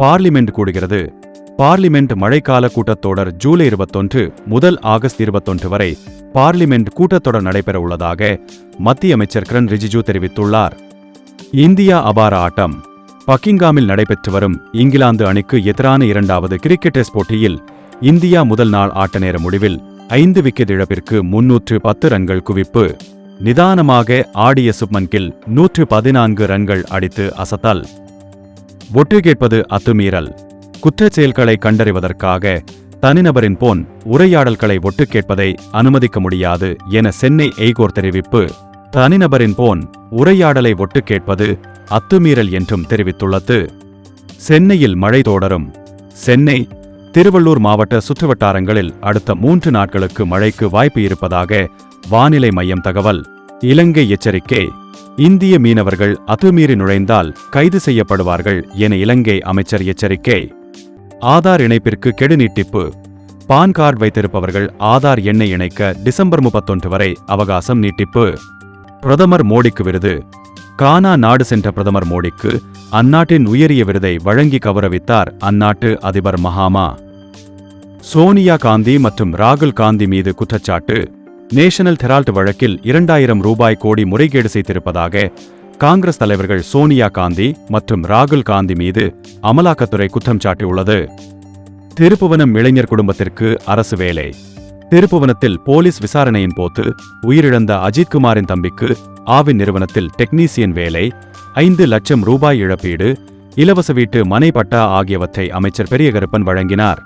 Parliament கூடுகிறது. Parliament மழைக்கால கூட்டத்தொடர் ஜூலை இருபத்தொன்று முதல் ஆகஸ்ட் இருபத்தொன்று வரை பார்லிமெண்ட் கூட்டத்தொடர் நடைபெற உள்ளதாக மத்திய அமைச்சர் கிரண் ரிஜிஜு தெரிவித்துள்ளார். இந்தியா அபார ஆட்டம். பக்கிங்காமில் நடைபெற்று வரும் இங்கிலாந்து அணிக்கு எதிரான இரண்டாவது கிரிக்கெட் டெஸ்ட் போட்டியில் இந்தியா முதல் நாள் ஆட்ட நேர முடிவில் ஐந்து விக்கெட் இழப்பிற்கு முன்னூற்று பத்து ரன்கள் குவிப்பு. நிதானமாக ஆடிய சுப்மன் கில் நூற்று பதினான்கு ரன்கள் அடித்து அசத்தல். ஒட்டு கேட்பது அத்துமீறல். குற்றச் செயல்களை கண்டறிவதற்காக தனிநபரின் போன் உரையாடல்களை ஒட்டு கேட்பதை அனுமதிக்க முடியாது என சென்னை எய்கோர் தெரிவிப்பு. தனிநபரின் போன் உரையாடலை ஒட்டு கேட்பது அத்துமீறல் என்றும் தெரிவித்துள்ளது. சென்னையில் மழை தொடரும். சென்னை திருவள்ளூர் மாவட்ட சுற்றுவட்டாரங்களில் அடுத்த மூன்று நாட்களுக்கு மழைக்கு வாய்ப்பு இருப்பதாக வானிலை மையம் தகவல். இலங்கை எச்சரிக்கை. இந்திய மீனவர்கள் அத்துமீறி நுழைந்தால் கைது செய்யப்படுவார்கள் என இலங்கை அமைச்சர் எச்சரிக்கை. ஆதார் இணைப்பிற்கு கெடு நீட்டிப்பு. பான் கார்டு வைத்திருப்பவர்கள் ஆதார் எண்ணை இணைக்க டிசம்பர் முப்பத்தொன்று வரை அவகாசம் நீட்டிப்பு. பிரதமர் மோடிக்கு விருது. கானா நாடு சென்ற பிரதமர் மோடிக்கு அந்நாட்டின் உயரிய விருதை வழங்கி கௌரவித்தார் அந்நாட்டு அதிபர் மஹாமா சோனியா காந்தி மற்றும் ராகுல் காந்தி மீது குற்றச்சாட்டு. நேஷனல் தெரால்ட் வழக்கில் இரண்டாயிரம் ரூபாய் கோடி முறைகேடு செய்திருப்பதாக காங்கிரஸ் தலைவர்கள் சோனியா காந்தி மற்றும் ராகுல் காந்தி மீது அமலாக்கத்துறை குற்றம் சாட்டியுள்ளது. திருப்புவனம் இளைஞர் குடும்பத்திற்கு அரசு வேலை. திருப்புவனத்தில் போலீஸ் விசாரணையின் போது உயிரிழந்த அஜித்குமாரின் தம்பிக்கு ஆவின் நிறுவனத்தில் டெக்னீசியன் வேலை ஐந்து லட்சம் ரூபாய் இழப்பீடு இலவச வீட்டு மனைப்பட்டா ஆகியவற்றை அமைச்சர் பெரியகருப்பன் வழங்கினார்.